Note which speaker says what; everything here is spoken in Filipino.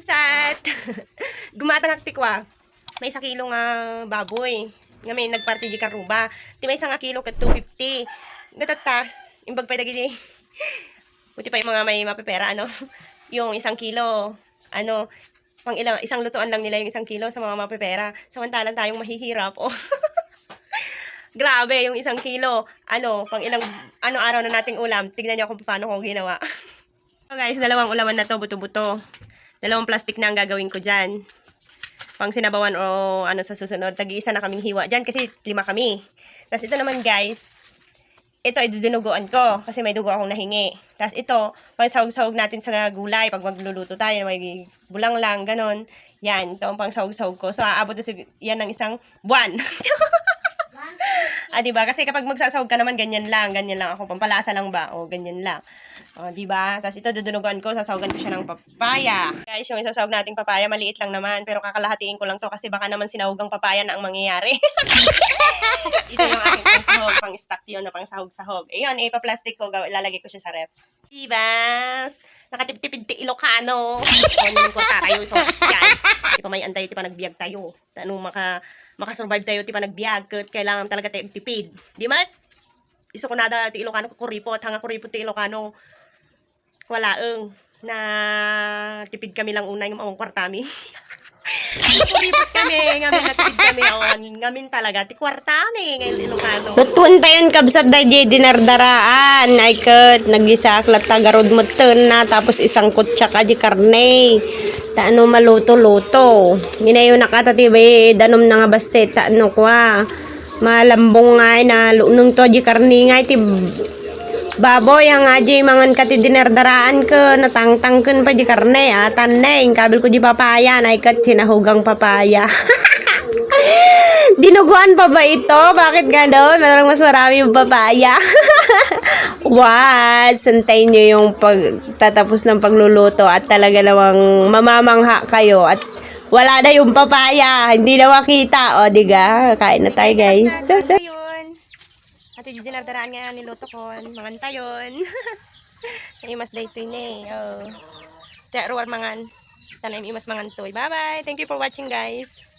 Speaker 1: kabsat! Gumatang tikwa. May isa kilo nga baboy. Nga may nagparti di karuba. Ti may isang nga kilo kat 250. Gatatas. Imbag pa dagi Buti pa yung mga may mapipera, ano? Yung isang kilo, ano, pang ilang, isang lutuan lang nila yung isang kilo sa mga mapipera. Samantalang tayong mahihirap, oh. Grabe, yung isang kilo, ano, pang ilang, ano araw na nating ulam. Tignan niyo kung paano ko ginawa. so guys, dalawang ulaman na to, buto-buto. Dalawang plastic na ang gagawin ko dyan. Pang sinabawan o ano sa susunod. Tag-iisa na kaming hiwa dyan kasi lima kami. Tapos ito naman guys, ito idudunuguan ko kasi may dugo akong nahingi. Tapos ito, pang sahog-sahog natin sa gulay pag magluluto tayo, may bulang lang, ganon. Yan, ito ang pang sahog-sahog ko. So, aabot na yan ng isang buwan. ah, di ba? Kasi kapag magsasahog ka naman, ganyan lang. Ganyan lang ako. Pampalasa lang ba? O, ganyan lang. O, di ba? Tapos ito, dudunugan ko. Sasawagan ko siya ng papaya. Guys, yung isasawag nating papaya, maliit lang naman. Pero kakalahatiin ko lang to kasi baka naman sinahugang papaya na ang mangyayari. ito yung aking pang sahog, pang stock yun na pang sahog-sahog. Ayun, ipa-plastic ko, gaw- ilalagay ko siya sa ref. Diba? Nakatipid ti Ilocano. O, nilin ko tayo sa oras dyan. Di pa may antay, di pa nagbiag tayo. Ano, maka, makasurvive tayo, di pa nagbiag. Kailangan talaga tayo tipid. Di ba? Iso ko nada ti Ilocano, kuripot. Hanga kuripot ti Ilocano. Wala, eng. Na tipid kami lang una yung among kwartami. Kuripot kami, ngamin natipid kami on. Ngamin talaga, ti kwartami ngayon Ilocano.
Speaker 2: Lutuan pa yun kabsat da di dinardaraan. Ay kat, nag-isa aklat tagarod mo na. Tapos isang kutsa ka di karne. Ta ano maluto-luto. Ginayo nakatatibay danom na nga baset. Ta ano kwa. Malambong nga na lunong to di karne nga ti Baboy ang aji mangan kati dinardaraan ko natangtang kun pa di karne ah taneng kabil ko di papaya na ikat sinahugang papaya Dinuguan pa ba ito? Bakit gano'n? Parang mas marami yung papaya. What? Santay nyo yung pagtatapos ng pagluluto at talaga namang mamamangha kayo at wala na yung papaya. Hindi na makita. O, diga? Kain na tayo, guys.
Speaker 1: Ayun. Ate di dinardaraan nga niluto ko. Manganta yun. Ay mas day to eh. Oh. Tiya ruwar mangan. Tanay imas mangan to. Bye bye. Thank you for watching guys.